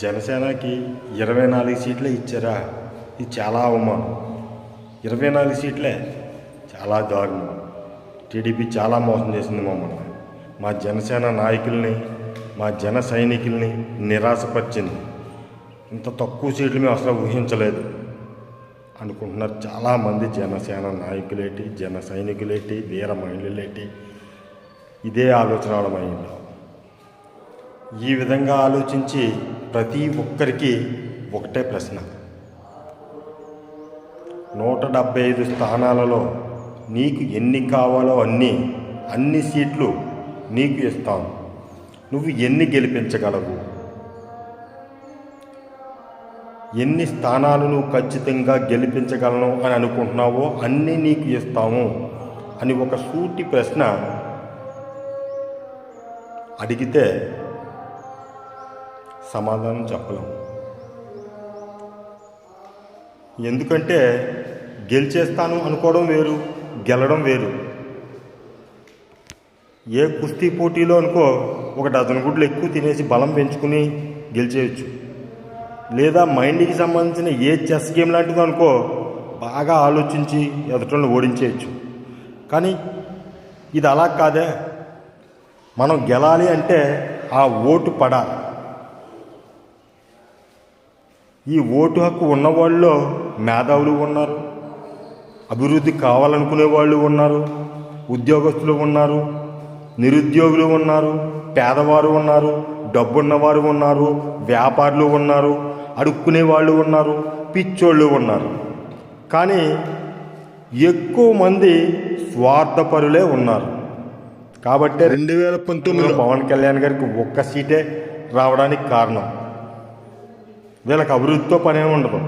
జనసేనకి ఇరవై నాలుగు సీట్లే ఇచ్చారా? ఇది చాలా అవమానం. ఇరవై నాలుగు సీట్లే చాలా దారుణం. టీడీపీ చాలా మోసం చేసింది మమ్మల్ని. మా జనసేన నాయకుల్ని మా జన సైనికుల్ని నిరాశపరిచింది. ఇంత తక్కువ సీట్లు మేము అసలు ఊహించలేదు. అనుకుంటున్నారు చాలామంది జనసేన నాయకులేటి జన సైనికులేటి వీర మహిళలేటి. ఇదే ఆలోచన అవడమైంది ఈ విధంగా ఆలోచించి ప్రతి ఒక్కరికి ఒకటే ప్రశ్న. నూట డెబ్బై ఐదు స్థానాలలో నీకు ఎన్ని కావాలో అన్ని అన్ని సీట్లు నీకు ఇస్తాను నువ్వు ఎన్ని గెలిపించగలవు? ఎన్ని స్థానాలు నువ్వు ఖచ్చితంగా గెలిపించగలను అని అనుకుంటున్నావో అన్నీ నీకు ఇస్తాము అని ఒక సూటి ప్రశ్న అడిగితే సమాధానం చెప్పలేము ఎందుకంటే గెలిచేస్తాను అనుకోవడం వేరు గెలడం వేరు. ఏ కుస్తీ పోటీలో అనుకో ఒక డజన్ గుడ్లు ఎక్కువ తినేసి బలం పెంచుకుని గెలిచేయచ్చు. లేదా మైండ్కి సంబంధించిన ఏ చెస్ గేమ్ లాంటిదో అనుకో బాగా ఆలోచించి ఎదుటలను ఓడించేయచ్చు. కానీ ఇది అలా కాదే. మనం గెలాలి అంటే ఆ ఓటు పడాలి. ఈ ఓటు హక్కు ఉన్నవాళ్ళలో మేధావులు ఉన్నారు అభివృద్ధి కావాలనుకునే వాళ్ళు ఉన్నారు ఉద్యోగస్తులు ఉన్నారు నిరుద్యోగులు ఉన్నారు పేదవారు ఉన్నారు డబ్బున్నవారు ఉన్నారు వ్యాపారులు ఉన్నారు అడుక్కునే వాళ్ళు ఉన్నారు పిచ్చోళ్ళు ఉన్నారు. కానీ ఎక్కువ మంది స్వార్థపరులే ఉన్నారు. కాబట్టి రెండు వేల పంతొమ్మిదిలో పవన్ కళ్యాణ్ గారికి ఒక్క సీటే రావడానికి కారణం. వీళ్ళకి అభివృద్ధితో పని ఉండదు.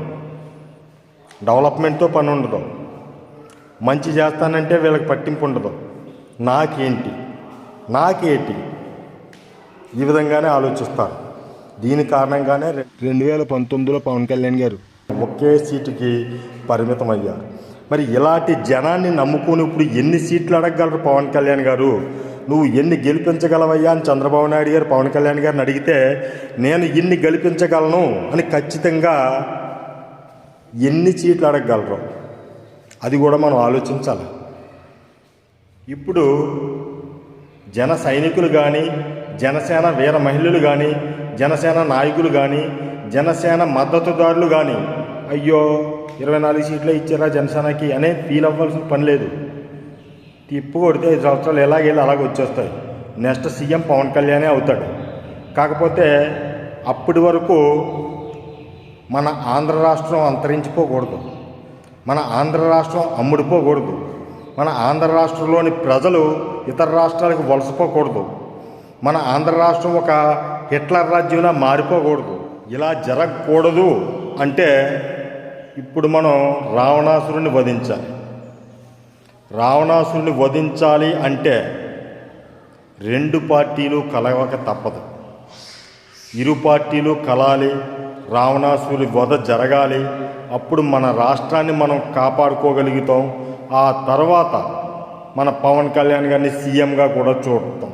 డెవలప్మెంట్తో పని ఉండదు. మంచి చేస్తానంటే వీళ్ళకి పట్టింపు ఉండదు. నాకేంటి? నాకేంటి? ఈ విధంగానే ఆలోచిస్తారు. దీని కారణంగానే రెండు వేల పంతొమ్మిదిలో పవన్ కళ్యాణ్ గారు ఒకే సీటుకి పరిమితం అయ్యారు మరి ఇలాంటి జనాన్ని నమ్ముకుని ఇప్పుడు ఎన్ని సీట్లు అడగగలరు పవన్ కళ్యాణ్ గారు? నువ్వు ఎన్ని గెలిపించగలవయ్యా అని చంద్రబాబు నాయుడు గారు పవన్ కళ్యాణ్ గారిని అడిగితే నేను ఇన్ని గెలిపించగలను అని ఖచ్చితంగా ఎన్ని సీట్లు అడగగలరు అది కూడా మనం ఆలోచించాలి. ఇప్పుడు జన సైనికులు కానీ జనసేన వీర మహిళలు కానీ జనసేన నాయకులు కానీ జనసేన మద్దతుదారులు కానీ అయ్యో ఇరవై నాలుగు సీట్లే ఇచ్చారా జనసేనకి అనే ఫీల్ అవ్వాల్సిన పని లేదు. తిప్పు కొడితే ఐదు సంవత్సరాలు ఎలాగెళ్ళి అలాగ వచ్చేస్తాయి. నెక్స్ట్ సీఎం పవన్ కళ్యాణే అవుతాడు. కాకపోతే అప్పటి వరకు మన ఆంధ్ర రాష్ట్రం అంతరించిపోకూడదు. మన ఆంధ్ర రాష్ట్రం అమ్ముడిపోకూడదు. మన ఆంధ్ర రాష్ట్రంలోని ప్రజలు ఇతర రాష్ట్రాలకు వలసపోకూడదు. మన ఆంధ్ర రాష్ట్రం ఒక హిట్లర్ రాజ్యంలా మారిపోకూడదు. ఇలా జరగకూడదు అంటే ఇప్పుడు మనం రావణాసురుని వధించాలి. రావణాసురుని వధించాలి అంటే రెండు పార్టీలు కలవక తప్పదు. ఇరు పార్టీలు కలాలి రావణాసురుడి వధ జరగాలి అప్పుడు మన రాష్ట్రాన్ని మనం కాపాడుకోగలుగుతాం. ఆ తర్వాత మన పవన్ కళ్యాణ్ గారిని సీఎంగా కూడా చూడతాం.